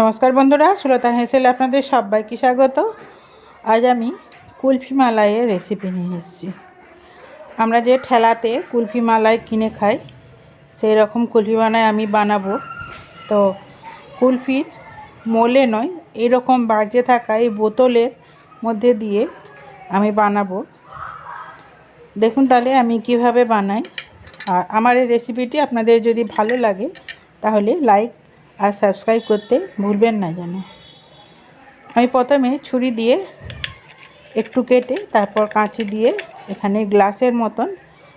নমস্কার বন্ধুরা সুলতান হেসেল আপনাদের সবাইকে স্বাগত। আজ আমি কুলফি মালাইয়ের রেসিপি নিয়ে এসেছি। আমরা যে ঠেলাতে কুলফি মালাই কিনে খাই, সেই রকম কুলফি মালাই আমি বানাবো। তো কুলফির মোলে নয়, এরকম বাড়িতে থাকা এই বোতলের মধ্যে দিয়ে আমি বানাবো। দেখুন তাহলে আমি কীভাবে বানাই। আর আমার এই রেসিপিটি আপনাদের যদি ভালো লাগে, তাহলে লাইক আর সাবস্ক্রাইব করতে ভুলবেন না যেন। আমি প্রথমে ছুরি দিয়ে একটু কেটে তারপর কাঁচি দিয়ে এখানে গ্লাসের মতন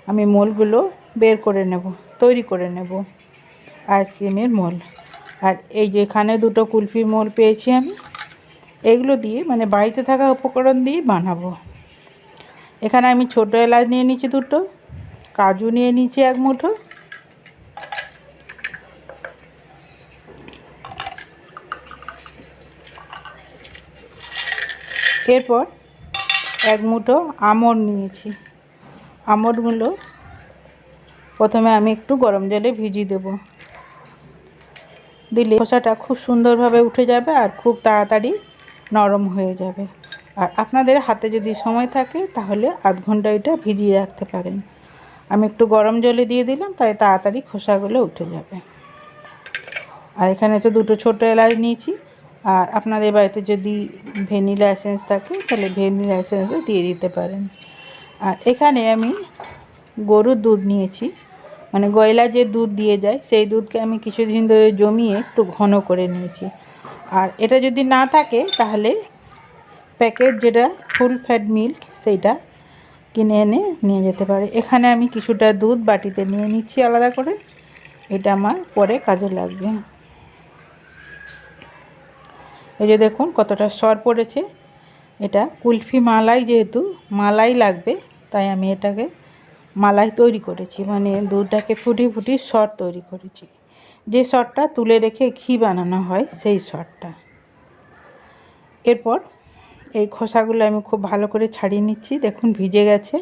আমি মোলগুলো বের করে নেব, তৈরি করে নেব, আইসক্রিমের মোল। আর এই যে এখানে দুটো কুলফির মোল পেয়েছি আমি, এগুলো দিয়ে মানে বাড়িতে থাকা উপকরণ দিয়ে বানাবো। এখানে আমি ছোটো এলাচ নিয়ে নিচ্ছি দুটো, কাজু নিয়ে নিচ্ছি এক মুঠো এরপর এক মুঠো আমড় নিয়েছি। আমড়গুলো প্রথমে আমি একটু গরম জলে ভিজিয়ে দেব। দিলে খোসাটা খুব সুন্দরভাবে উঠে যাবে আর খুব তাড়াতাড়ি নরম হয়ে যাবে। আর আপনাদের হাতে যদি সময় থাকে তাহলে আধ ঘণ্টা এটা ভিজিয়ে রাখতে পারেন। আমি একটু গরম জলে দিয়ে দিলাম, তাই তাড়াতাড়ি খোসাগুলো উঠে যাবে। আর এখানে তো দুটো ছোটো এলাচ নিয়েছি। আর আপনাদের বাড়িতে যদি ভ্যানিলা এসেন্স থাকে, তাহলে ভ্যানিলা এসেন্সও দিয়ে দিতে পারেন। আর এখানে আমি গরুর দুধ নিয়েছি। মানে গয়লা যে দুধ দিয়ে যায়, সেই দুধকে আমি কিছুদিন ধরে জমিয়ে একটু ঘন করে নিয়েছি। আর এটা যদি না থাকে, তাহলে প্যাকেট যেটা, ফুল ফ্যাট মিল্ক, সেইটা কিনে এনে নিয়ে যেতে পারে। এখানে আমি কিছুটা দুধ বাটিতে নিয়ে নিচ্ছি আলাদা করে। এটা আমার পরে কাজে লাগবে। এই যে দেখুন কতটা সর পড়েছে। এটা কুলফি মালাই যেহেতু, মালাই লাগবে, তাই আমি এটাকে মালাই তৈরি করেছি। মানে দুধটাকে ফুটি ফুটি সর তৈরি করেছি। যে সরটা তুলে রেখে ঘি বানানো হয়, সেই সরটা। এরপর এই খোসাগুলো আমি খুব ভালো করে ছাড়িয়ে নিচ্ছি। দেখুন ভিজে গেছে।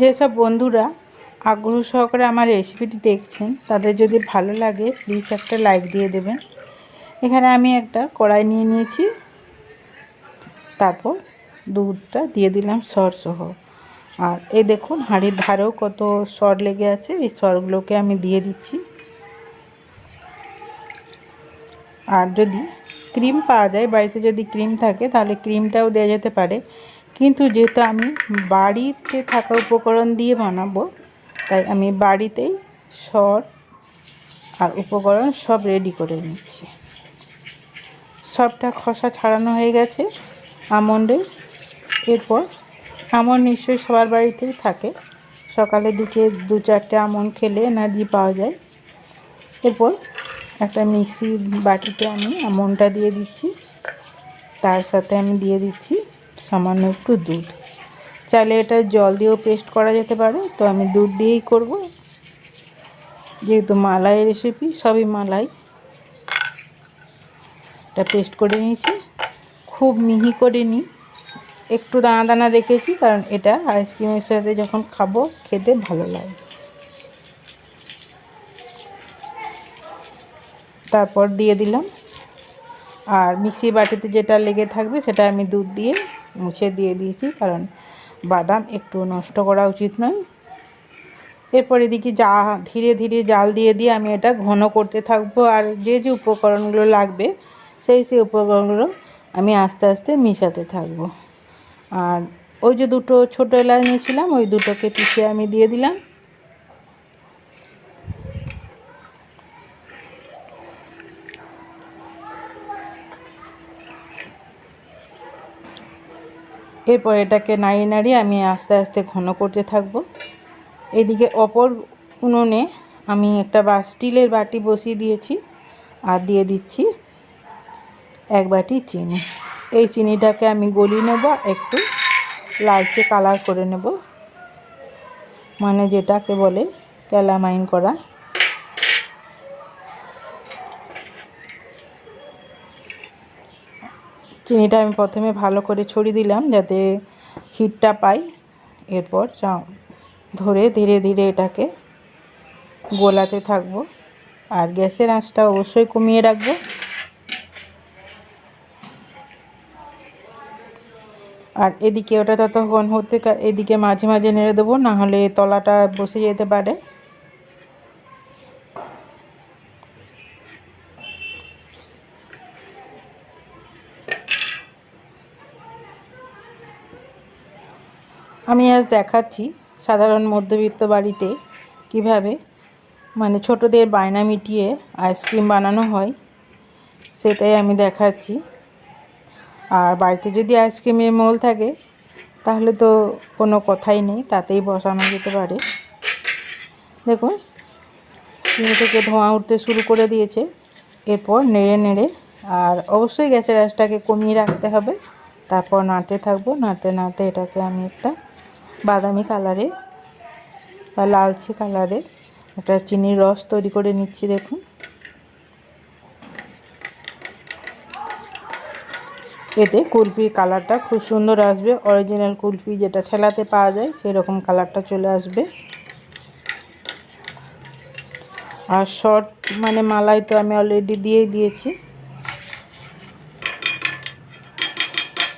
যেসব বন্ধুরা আগ্রহ সহকারে আমার রেসিপিটি দেখছেন, তাদের যদি ভালো লাগে প্লিজ একটা লাইক দিয়ে দেবেন। এখানে আমি একটা কড়াই নিয়ে নিয়েছি। তারপর দুধটা দিয়ে দিলাম সর সহ আর এই দেখুন, হাঁড়ির ধারেও কত সর লেগে আছে, এই সরগুলোকে আমি দিয়ে দিচ্ছি। আর যদি ক্রিম পাওয়া যায়, বাড়িতে যদি ক্রিম থাকে, তাহলে ক্রিমটাও দেওয়া যেতে পারে। কিন্তু যেহেতু আমি বাড়িতে থাকা উপকরণ দিয়ে বানাবো তাই আমি বাড়িতেই সর আর উপকরণ সব রেডি করে নিচ্ছি। সবটা খসা ছাড়ানো হয়ে গেছে আমন্ডের এরপর আমন্ড নিশ্চয়ই সবার বাড়িতেই থাকে। সকালে দিকে দু চারটে আমন্ড খেলে এনার্জি পাওয়া যায়। এরপর একটা মিক্সি বাটিতে আমি আমন্ডটা দিয়ে দিচ্ছি। তার সাথে আমি দিয়ে দিচ্ছি সামান্য একটু দুধ। চাইলে এটা জল দিয়েও পেস্ট করা যেতে পারে, তো আমি দুধ দিয়েই করব। যেহেতু মালাই রেসিপি সবই মালাই। এটা পেস্ট করে নিয়েছি। খুব মিহি করে নিই। একটু দানা দানা রেখেছি, কারণ এটা আইসক্রিমের সাথে যখন খাব, খেতে ভালো লাগে। তারপর দিয়ে দিলাম। আর মিক্সি বাটিতে যেটা লেগে থাকবে, সেটা আমি দুধ দিয়ে মুছে দিয়ে দিয়েছি, কারণ বাদাম একটু নষ্ট করা উচিত নয়। এরপর এদিকে যা, ধীরে ধীরে জাল দিয়ে দিয়ে আমি এটা ঘন করতে থাকব আর যে যে উপকরণগুলো লাগবে, সেই সেই উপকরণগুলো আমি আস্তে আস্তে মিশাতে থাকব। আর ওই যে দুটো ছোটো এলাচ নিয়েছিলাম, ওই দুটোকে পিছিয়ে আমি দিয়ে দিলাম। এরপর এটাকে নাড়িয়ে নাড়িয়ে আমি আস্তে আস্তে ঘন করতে থাকব। এদিকে অপর উনুনে আমি একটা বা, স্টিলের বাটি বসিয়ে দিয়েছি আর দিয়ে দিচ্ছি এক বাটি চিনি। এই চিনিটাকে আমি গলিয়ে নেব, একটু লালচে কালার করে নেব। মানে যেটাকে বলে ক্যালামাইন করা। চিনিটা আমি প্রথমে ভালো করে ছড়িয়ে দিলাম যাতে হিটটা পাই। এরপর ধরে ধীরে ধীরে এটাকে গোলাতে থাকব। আর গ্যাসের আঁচটা অবশ্যই কমিয়ে রাখব। আর এদিকে ওটা ততক্ষণ হতে এদিকে মাঝে মাঝে নেড়ে দেবো, নাহলে তলাটা বসে যেতে পারে। আমি আজ দেখাচ্ছি সাধারণ মধ্যবিত্ত বাড়িতে কীভাবে মানে ছোটদের বায়না মিটিয়ে আইসক্রিম বানানো হয়, সেটাই আমি দেখাচ্ছি। আর বাড়িতে যদি আইসক্রিমের মোল থাকে, তাহলে তো কোনো কথাই নেই, তাতেই বসানো যেতে পারে। দেখুন চিনি থেকে ধোঁয়া উঠতে শুরু করে দিয়েছে। এরপর নেড়ে নেড়ে, আর অবশ্যই গ্যাসের আঁচটাকে কমিয়ে রাখতে হবে। তারপর নাড়তে থাকব, নাড়তে নাড়তে এটাকে আমি একটা বাদামি কালারে বা লালচে কালারে একটা চিনির রস তৈরি করে নিচ্ছি, দেখুন। এতে কুলফির কালারটা খুব সুন্দর আসবে। অরিজিনাল কুলফি যেটা ঠেলাতে পাওয়া যায় সেই রকম কালারটা চলে আসবে। আর শর্ট মানে মালাই তো আমি অলরেডি দিয়েই দিয়েছি।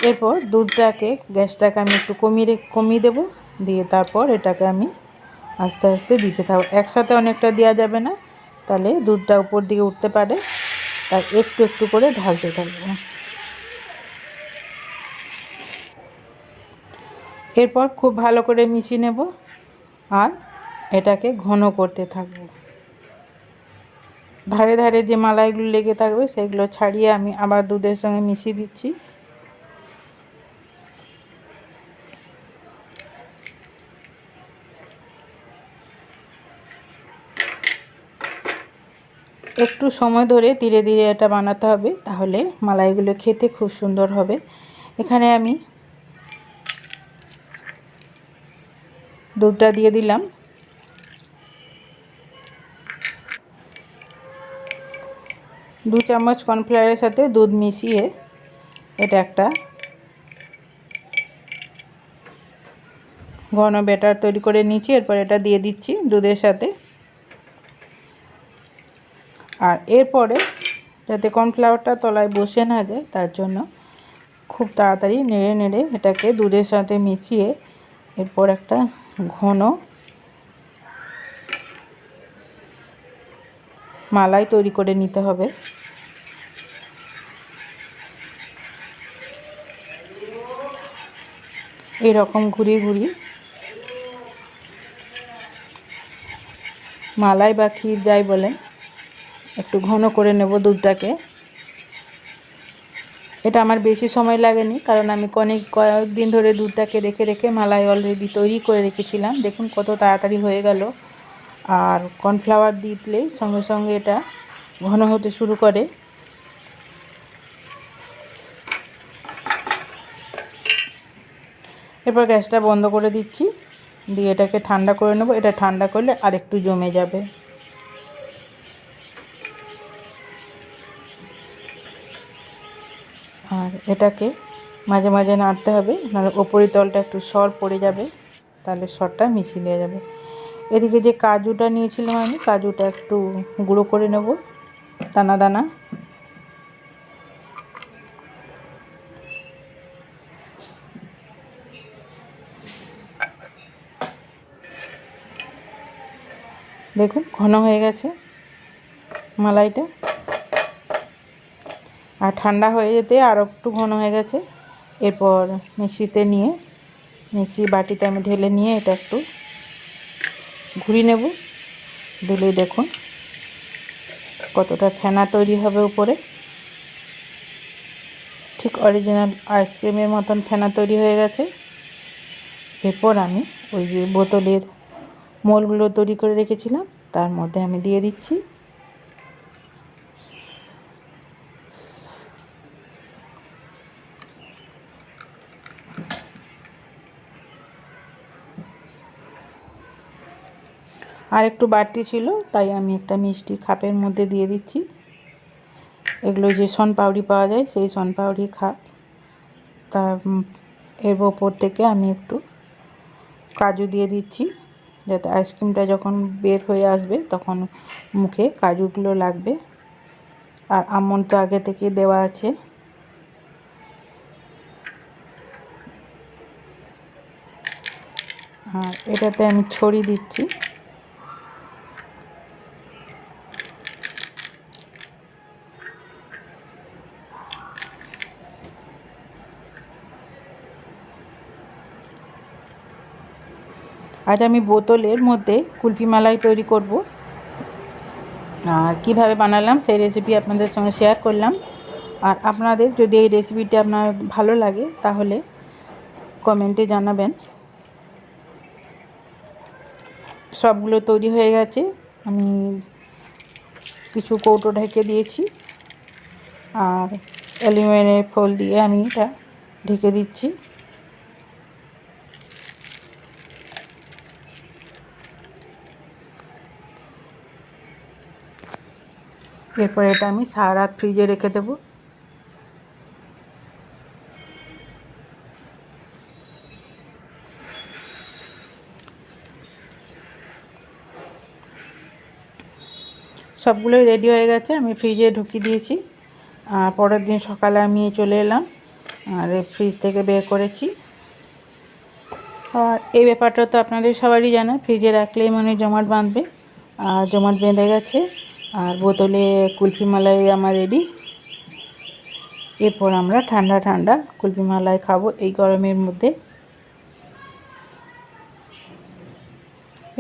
এরপর দুধটাকে, গ্যাসটাকে আমি একটু কমিয়ে কমিয়ে দেবো। দিয়ে তারপর এটাকে আমি আস্তে আস্তে দিতে থাকব। একসাথে অনেকটা দেওয়া যাবে না, তাহলে দুধটা উপর দিকে উঠতে পারে। তাই একটু একটু করে ঢালতে থাকব। এরপর খুব ভালো করে মিশিয়ে নেব আর এটাকে ঘন করতে থাকব। ধারে ধারে যে মালাইগুলো লেগে থাকবে, সেগুলো ছাড়িয়ে আমি আবার দুধের সঙ্গে মিশিয়ে দিচ্ছি। একটু সময় ধরে ধীরে ধীরে এটা বানাতে হবে, তাহলে মালাইগুলো খেতে খুব সুন্দর হবে। এখানে আমি দুধটা দিয়ে দিলাম। দু চামচ কর্নফ্লাওয়ারের সাথে দুধ মিশিয়ে এটা একটা ঘন ব্যাটার তৈরি করে নিচ্ছি, এরপর এটা দিয়ে দিচ্ছি দুধের সাথে। আর এরপরে যাতে কর্নফ্লাওয়ারটা তলায় বসে না যায়, তার জন্য খুব তাড়াতাড়ি নেড়ে নেড়ে এটাকে দুধের সাথে মিশিয়ে এরপর একটা ঘন মালাই তৈরি করে নিতে হবে। এরকম ঘুরিয়ে ঘুরিয়ে মালাই বা ক্ষীর যাই বলেন একটু ঘন করে নেব দুধটাকে। এটা আমার বেশি সময় লাগেনি, কারণ আমি অনেক কয়েকদিন ধরে দুধটাকে রেখে রেখে মালাই অলরেডি তৈরি করে রেখেছিলাম। দেখুন কত তাড়াতাড়ি হয়ে গেল। আর কর্নফ্লাওয়ার দিলেই সঙ্গে সঙ্গে এটা ঘন হতে শুরু করে। এরপর গ্যাসটা বন্ধ করে দিচ্ছি। দিয়ে এটাকে ঠান্ডা করে নেব। এটা ঠান্ডা করলে আরেকটু জমে যাবে। এটাকে মাঝে মাঝে নাড়তে হবে, নাহলে ওপরের তলটা একটু সর পড়ে যাবে, তাহলে সরটা মিশিয়ে দেওয়া যাবে। এদিকে যে কাজুটা নিয়েছিলাম আমি, কাজুটা একটু গুঁড়ো করে নেব, দানা দানা। দেখুন, ঘন হয়ে গেছে মালাইটা। আর ঠান্ডা হয়ে যেতে আরও একটু ঘন হয়ে গেছে। এরপর মিক্সিতে নিয়ে, মিক্সি বাটিতে আমি ঢেলে নিয়ে এটা একটু ঘুরিয়ে নেব। দিলেই দেখুন কতটা ফেনা তৈরি হবে উপরে। ঠিক অরিজিনাল আইসক্রিমের মতন ফেনা তৈরি হয়ে গেছে। এরপর আমি ওই যে বোতলের মোলগুলো তৈরি করে রেখেছিলাম, তার মধ্যে আমি দিয়ে দিচ্ছি। আর একটু বাড়তি ছিল, তাই আমি একটা মিষ্টি খাপের মধ্যে দিয়ে দিচ্ছি। এগুলো যে পাউডি পাওয়া যায়, সেই পাউডি খাপ তার এর ওপর থেকে আমি একটু কাজু দিয়ে দিচ্ছি, যাতে আইসক্রিমটা যখন বের হয়ে আসবে, তখন মুখে কাজুগুলো লাগবে। আর আমন্ড তো আগে থেকে দেওয়া আছে। আর এটাতে আমি ছড়ি দিচ্ছি। আজ আমি বোতলের মধ্যে কুলফি মালাই তৈরি করব। আর কীভাবে বানালাম সেই রেসিপি আপনাদের সঙ্গে শেয়ার করলাম। আর আপনাদের যদি এই রেসিপিটি আপনার ভালো লাগে, তাহলে কমেন্টে জানাবেন। সবগুলো তৈরি হয়ে গেছে। আমি কিছু কৌটো ঢেকে দিয়েছি। আর অ্যালুমিনিয়ামের ফোল দিয়ে আমি এটা ঢেকে দিচ্ছি। এরপর এটা আমি সারা রাত ফ্রিজে রেখে দেবো। সবগুলোই রেডি হয়ে গেছে, আমি ফ্রিজে ঢুকিয়ে দিয়েছি। পরের দিন সকালে আমি চলে এলাম, আর ফ্রিজ থেকে বের করেছি। আর এই ব্যাপারটা তো আপনাদের সবারই জানা, ফ্রিজে রাখলেই মানে জমাট বাঁধবে, আর জমাট বেঁধে গেছে। আর বোতলে কুলফি মালাই আমার রেডি এরপর আমরা ঠান্ডা ঠান্ডা কুলফি মালাই খাব এই গরমের মধ্যে।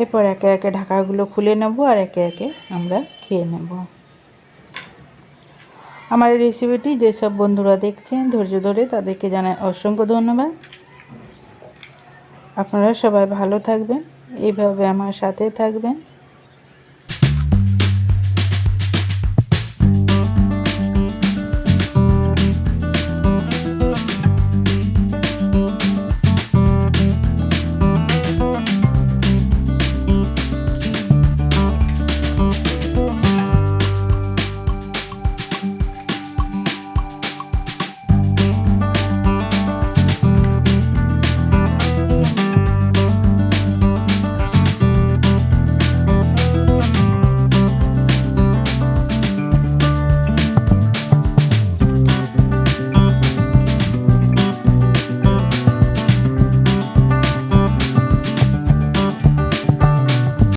এরপর একে একে ঢাকাগুলো খুলে নেব আর একে একে আমরা খেয়ে নেব। আমার এই রেসিপিটি যেসব বন্ধুরা দেখছেন ধৈর্য ধরে তাদেরকে জানাই অসংখ্য ধন্যবাদ। আপনারা সবাই ভালো থাকবেন, এইভাবে আমার সাথে থাকবেন।